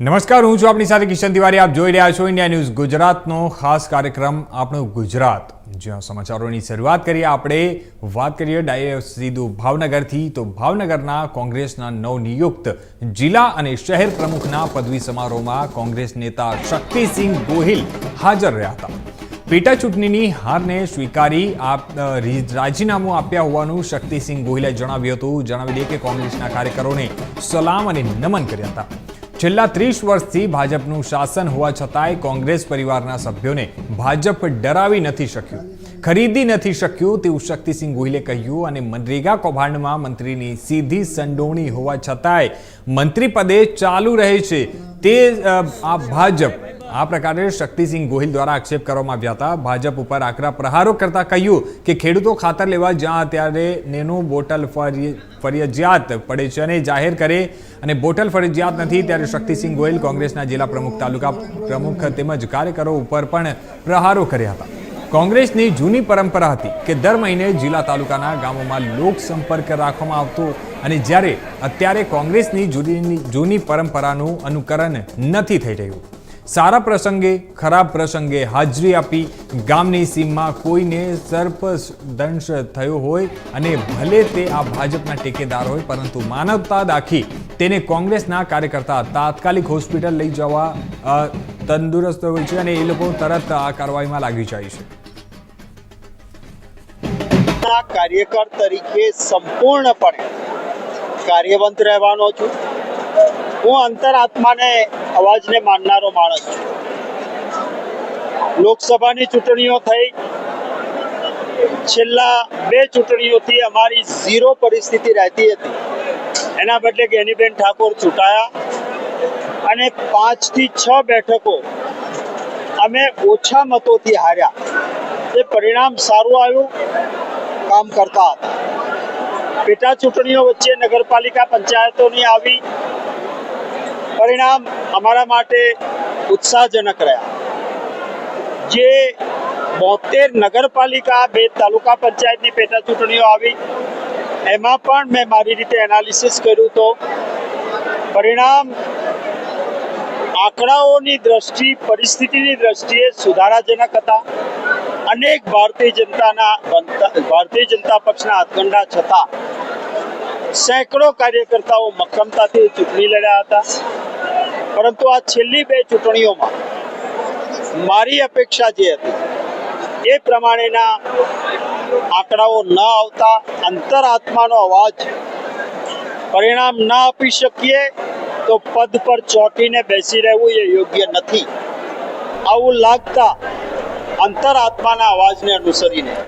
નમસ્કાર, હું છું આપની સાથે કિશન તિવારી. આપ જોઈ રહ્યા છો ઇન્ડિયા ન્યૂઝ ગુજરાતનો ખાસ કાર્યક્રમ, આપણું ગુજરાત. જ્યાં સમાચારોની શરૂઆત કરીએ, આપણે વાત કરીએ ડાયરેક્ટ ભાવનગરથી. તો ભાવનગરના કોંગ્રેસના નવનિયુક્ત જિલ્લા અને શહેર પ્રમુખના પદવી સમારોહમાં કોંગ્રેસ નેતા શક્તિસિંહ ગોહિલ હાજર રહ્યા હતા. પેટા ચૂંટણીની હારને સ્વીકારી આપ રાજીનામું આપ્યા હોવાનું શક્તિસિંહ ગોહિલે જણાવ્યું હતું. જણાવી દઈએ કે કોંગ્રેસના કાર્યકરોને સલામ અને નમન કર્યા હતા. છેલ્લા ત્રીસ વર્ષથી ભાજપનું શાસન હોવા છતાંય કોંગ્રેસ પરિવારના સભ્યોને ભાજપ ડરાવી નથી શક્યું, ખરીદી નથી શક્યું તેવું શક્તિસિંહ ગોહિલે કહ્યું અને મનરેગા કૌભાંડમાં મંત્રીની સીધી સંડોવણી હોવા છતાંય મંત્રી પદે ચાલુ રહે છે તે આ ભાજપ આ પ્રકારે શક્તિસિંહ ગોહિલ દ્વારા આક્ષેપ કરવામાં આવ્યા હતા. ભાજપ ઉપર આકરા પ્રહારો કરતા કહ્યું કે ખેડૂતો ખાતર લેવા જ્યાં અત્યારે નેનું બોટલ ફરી- ફરજિયાત પડે છે અને જાહેર કરે અને બોટલ ફરજિયાત નથી, ત્યારે શક્તિસિંહ ગોહિલ કોંગ્રેસના જિલ્લા પ્રમુખ, તાલુકા પ્રમુખ તેમજ કાર્યકરો ઉપર પણ પ્રહારો કર્યા હતા. કોંગ્રેસની જૂની પરંપરા હતી કે દર મહિને જિલ્લા તાલુકાના ગામોમાં લોક સંપર્ક રાખવામાં આવતો અને જ્યારે, અત્યારે કોંગ્રેસની જૂની જૂની પરંપરાનું અનુકરણ નથી થઈ રહ્યું. સારા પ્રસંગે, ખરાબ પ્રસંગે હાજરી આપી ગામની સીમમાં કોઈને સર્પદંશ થયો હોય અને ભલે તે આ ભાજપના ટેકેદાર હોય, પરંતુ માનવતા દાખી તેને કોંગ્રેસના કાર્યકર્તા તાત્કાલિક હોસ્પિટલ લઈ જવા તંદુરસ્ત હોય છે અને એ લોકો તરત આ કાર્યવાહીમાં લાગી જાય છે. ના કાર્યકર તરીકે સંપૂર્ણપણે કાર્યવંત રહેવાનો છું. હું અંતરાત્માને અવાજને માનનારો માણસ. છું લોકસભાની ચૂંટણીઓ થઈ. છેલ્લા બે ચૂંટણીઓથી અમારી ઝીરો પરિસ્થિતિ રહેતી હતી. એના બદલે ગેનીબેન ઠાકોર ચૂંટાયા. અને પાંચથી છ બેઠકો અમે ઓછા મતોથી હાર્યા. એ પરિણામ સારું આવ્યું. કામ કરતા હતા. પેટા ચૂંટણીઓ વચ્ચે નગરપાલિકા પંચાયતોની આવી. પરિણામ અમારા માટે ઉત્સાહજનક રહ્યા. જે બોતેર નગરપાલિકા, બે તાલુકા પંચાયતની પેટા ચૂંટણીઓ આવી, એમાં પણ મેં મારી રીતે એનાલિસિસ કર્યું તો પરિણામ આંકડાઓની દ્રષ્ટિ, પરિસ્થિતિની દ્રષ્ટિએ સુધારાજનક હતા. અનેક ભારતીય જનતાના ભારતીય જનતા પક્ષના હાથગંડા છતાં સેંકડો કાર્યકર્તાઓ મક્કમતાથી ચૂંટણી લડ્યા હતા. પરંતુ આ છેલ્લી બે ચૂંટણીઓમાં મારી અપેક્ષા જે હતી, એ પ્રમાણેના આંકડાઓ ન આવતા અંતરાત્માનો અવાજ પરિણામ ન આપી શકીએ તો પદ પર ચોંટીને બેસી રહેવું એ યોગ્ય નથી. આવું લાગતા અંતરાત્માના અવાજને અનુસરીને